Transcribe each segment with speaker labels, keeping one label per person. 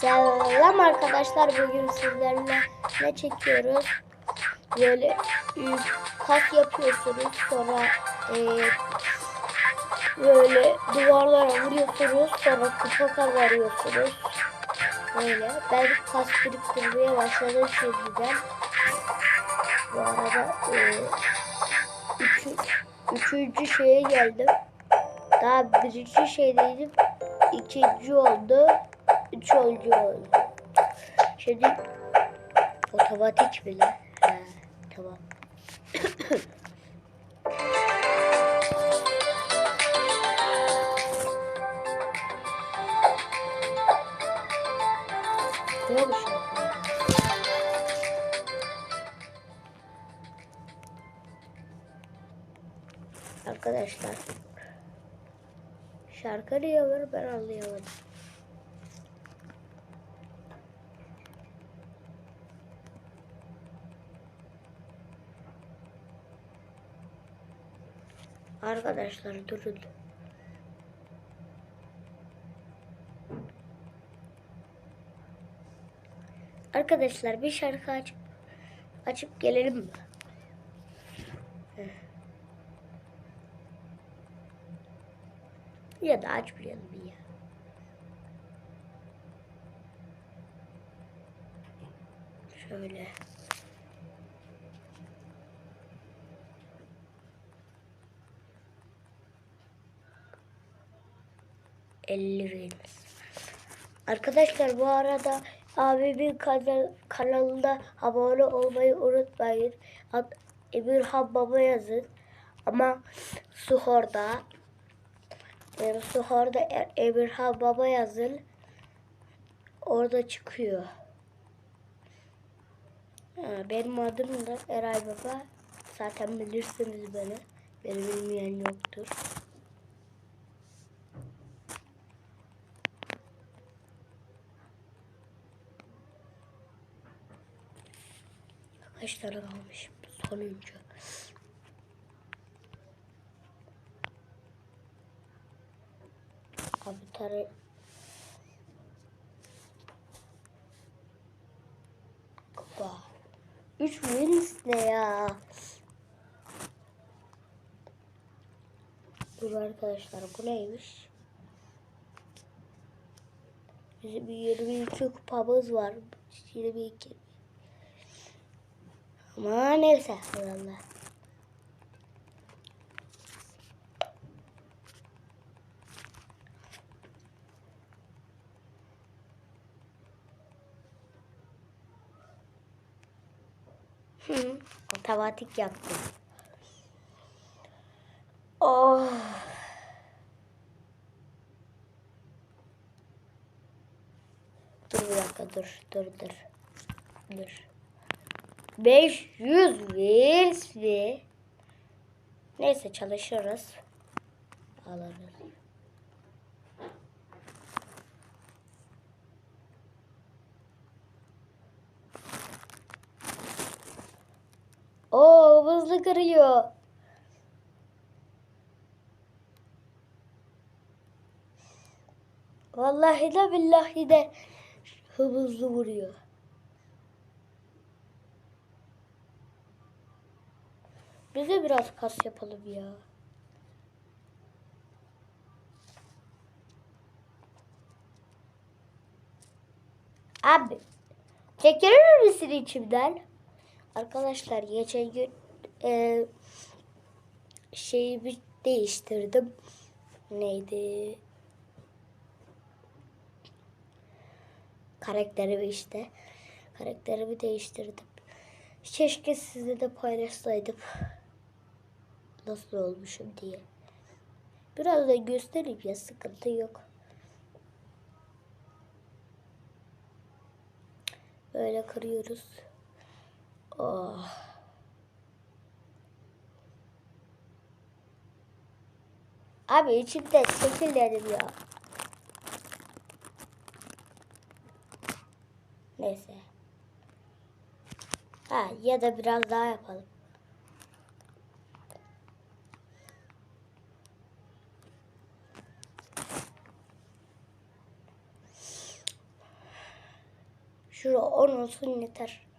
Speaker 1: Selam arkadaşlar bugün sizlerle ne çekiyoruz? Böyle e, kas yapıyorsunuz sonra e, böyle duvarlara vuruyorsunuz sonra kupa kazanıyorsunuz. Böyle ben kas biriktirmeye başladım şimdiden. Bu arada e, üçü, üçüncü şeye geldim. Daha birinci şeydeydim. İkinci oldu. Üçüncü oldu. Şimdi otomatik bile. He, tamam. Ne bir şey? Arkadaşlar şarkı niye var ben anlayamadım. Arkadaşlar durun. Arkadaşlar bir şarkı açıp açıp gelelim mi? Ya da açmayalım ya. Şöyle. Elli veririz. Arkadaşlar bu arada abimin kanal, kanalında abone olmayı unutmayın. Ad, Emirhan Baba yazın. Ama Suhor'da E- Emirhan Baba yazın. Orada çıkıyor. Benim adım da Eray Baba. Zaten bilirsiniz beni. Beni bilmeyen yoktur. Kaç tane kalmış? Sonuncu. Tane Kupa. Üç wins ne ya? Dur arkadaşlar bu neymiş? Bizim bir 22 kupamız var. 22. Ama neyse. Allah. Otomatik yaptım. Oh. Dur bir dakika dur dur dur. Dur. 500 versi. Neyse çalışırız. Alırız. Oo hızlı kırıyor. Vallahi de billahi de hızlı vuruyor. Bize biraz kas yapalım ya. Abi çekilir misin içimden? Arkadaşlar geçen gün e, şeyi bir değiştirdim. Neydi? Karakterimi işte. Karakterimi değiştirdim. Keşke sizle de paylaşsaydım. Nasıl olmuşum diye. Biraz da göstereyim ya sıkıntı yok. Böyle kırıyoruz. Oh. Abi içimde çekil dedim ya. Neyse. Ha ya da biraz daha yapalım. Şurada 10 olsun yeter.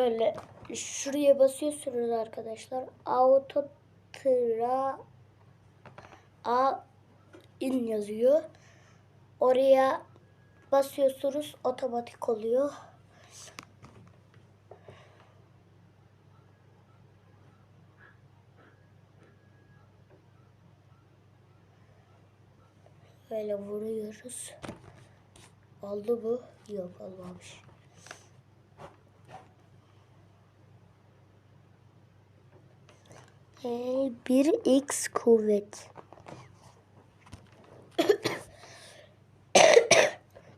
Speaker 1: Böyle şuraya basıyorsunuz arkadaşlar. Auto tra a in yazıyor. Oraya basıyorsunuz otomatik oluyor. Böyle vuruyoruz. Oldu bu? Yok olmamış. Ee, bir x kuvvet.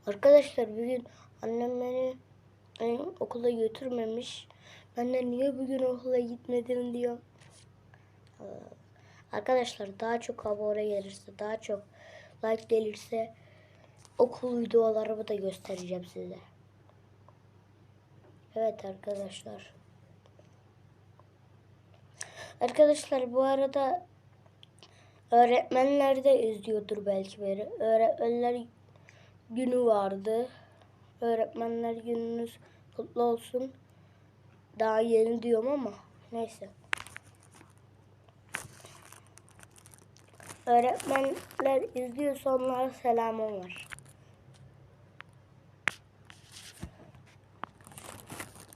Speaker 1: Arkadaşlar bugün annem beni okula götürmemiş. Ben de niye bugün okula gitmedin diyor. Ee, Arkadaşlar daha çok abone gelirse, daha çok like gelirse okul videolarımı da göstereceğim size. Evet arkadaşlar. Arkadaşlar bu arada öğretmenler de izliyordur belki beni. Öğretmenler günü vardı. Öğretmenler gününüz kutlu olsun. Daha yeni diyorum ama neyse. Öğretmenler izliyorsa onlara selamım var.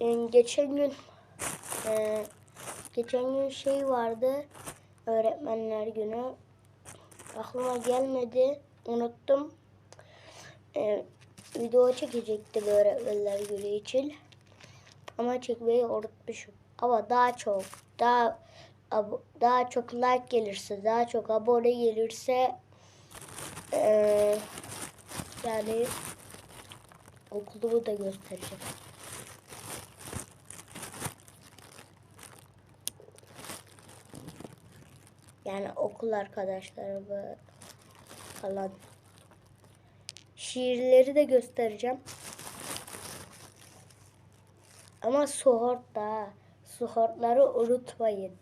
Speaker 1: Ee, geçen gün e, geçen gün şey vardı öğretmenler günü. Aklıma gelmedi unuttum. Ee, video çekecektim öğretmenler günü için. Ama çekmeyi unutmuşum. Ama daha çok daha daha çok like gelirse daha çok abone gelirse eee, yani okulumu da göstereceğim. Yani okul arkadaşlarımı falan. Şiirleri de göstereceğim. Ama suhort da. Suhortları unutmayın.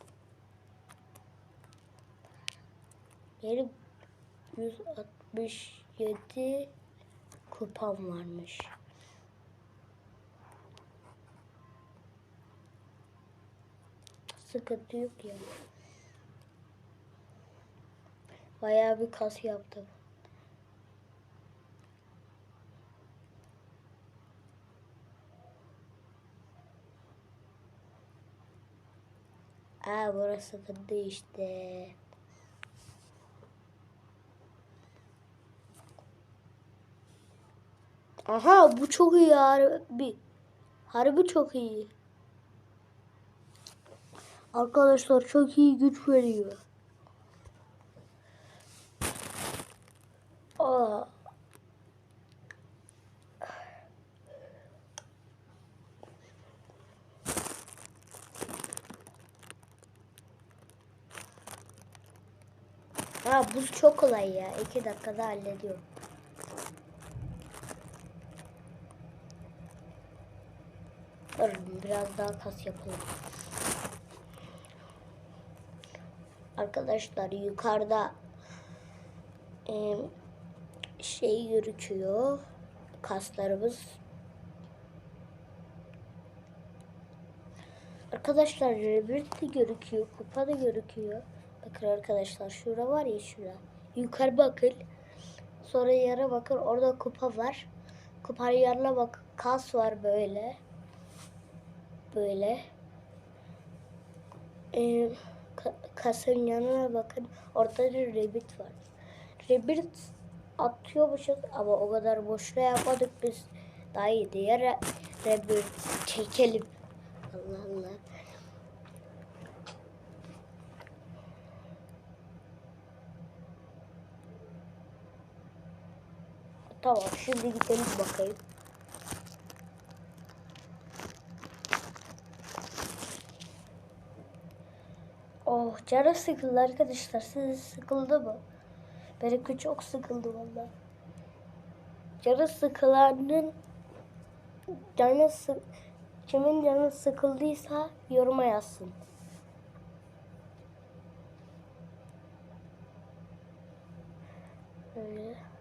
Speaker 1: Benim 167 kupam varmış. Sıkıntı yok ya. Bayağı bir kas yaptım. Aa burası sıkıntı işte. Aha bu çok iyi harbi. Harbi çok iyi. Arkadaşlar çok iyi güç veriyor. Aa. Ha bu çok kolay ya. İki dakikada hallediyorum. Durun biraz daha kas yapalım. Arkadaşlar yukarıda e, şey gözüküyor. Kaslarımız. Arkadaşlar rebirth de gözüküyor. Kupa da gözüküyor. Bakın arkadaşlar şura var ya şura. Yukarı bakın. Sonra yere bakın. Orada kupa var. Kupa yerine bak. Kas var böyle. Böyle. Ee, ka- kasın yanına bakın. Orada bir rebirth var. Rebirth atıyormuşuz ama o kadar boşuna yapmadık biz. Daha iyi diye re rebirth çekelim. Allah Allah. Tamam şimdi gidelim bakayım. Oh canım sıkıldı arkadaşlar. Siz sıkıldı mı? Benimki çok sıkıldı valla. Canı sıkılanın canı sı kimin canı sıkıldıysa yoruma yazsın. Böyle.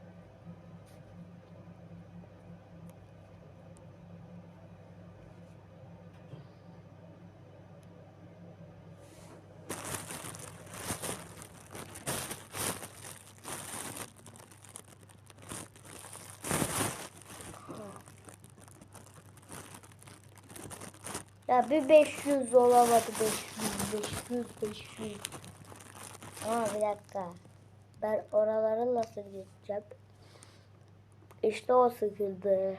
Speaker 1: Ya bir 500 olamadı 500 500 500. Ama bir dakika. Ben oraları nasıl geçeceğim? İşte o sıkıldı.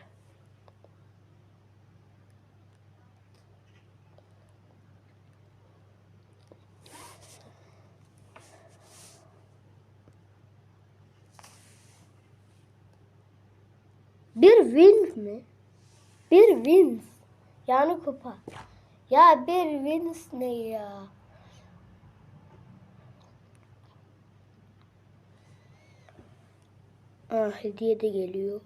Speaker 1: Bir win mi? Bir win. Yani kupa. Ya bir wins ne ya? Ah hediye de geliyor.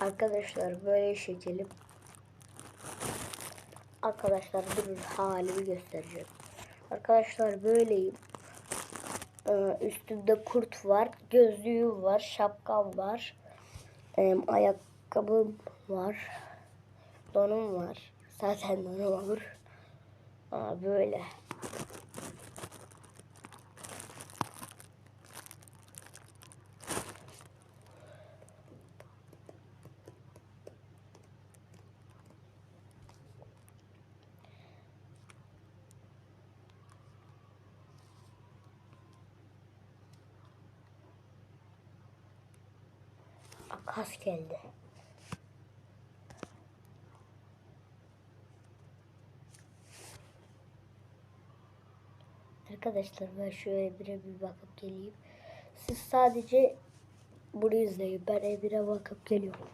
Speaker 1: Arkadaşlar böyle çekelim. Arkadaşlar durun halimi göstereceğim. Arkadaşlar böyleyim. Ee, üstümde kurt var, gözlüğüm var, şapkam var, Ee, ayakkabım var, donum var. Zaten donum olur. Aa, böyle. Kas geldi. Arkadaşlar ben şöyle bire bir bakıp geleyim. Siz sadece bunu izleyin. Ben evine bakıp geliyorum.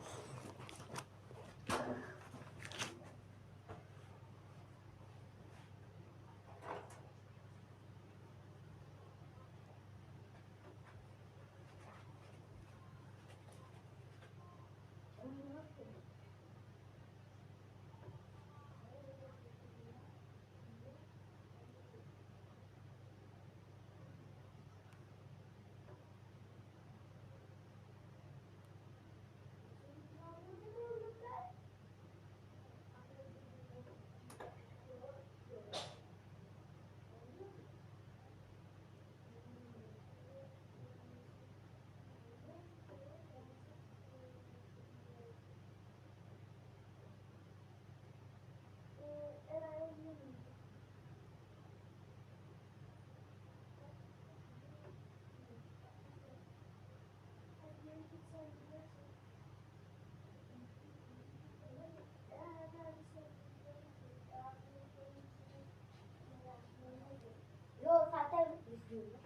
Speaker 1: Yok zaten izliyorum.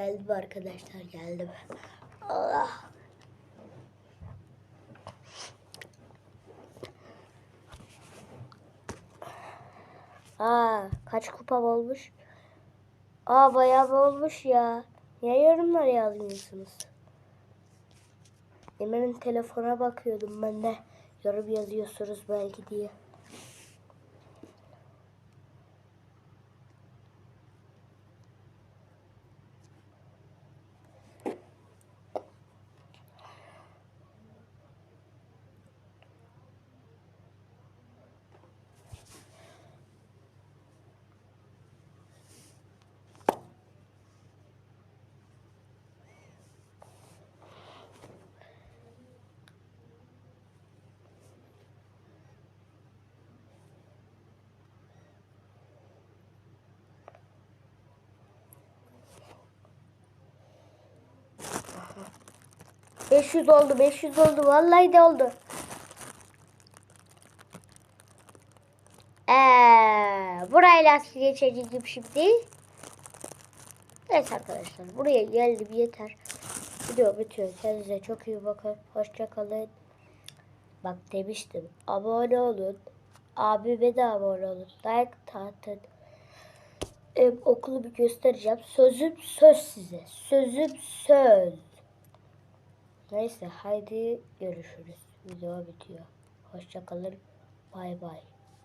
Speaker 1: Geldim arkadaşlar geldim. Allah. Aa kaç kupam olmuş? Aa bayağı olmuş ya. Niye yorumlar yazmıyorsunuz? Emir'in telefona bakıyordum ben de. Yorum yazıyorsunuz belki diye. Beş yüz oldu, beş yüz oldu. Vallahi de oldu. Ee, burayla geçeceğim şimdi. Evet arkadaşlar buraya geldim yeter. Video bitiyor. Kendinize çok iyi bakın. Hoşça kalın. Bak demiştim. Abone olun. Abime de abone olun. Like atın. Em, okulu bir göstereceğim. Sözüm söz size. Sözüm söz. Neyse haydi görüşürüz. Video bitiyor. Hoşçakalın. Bay bay.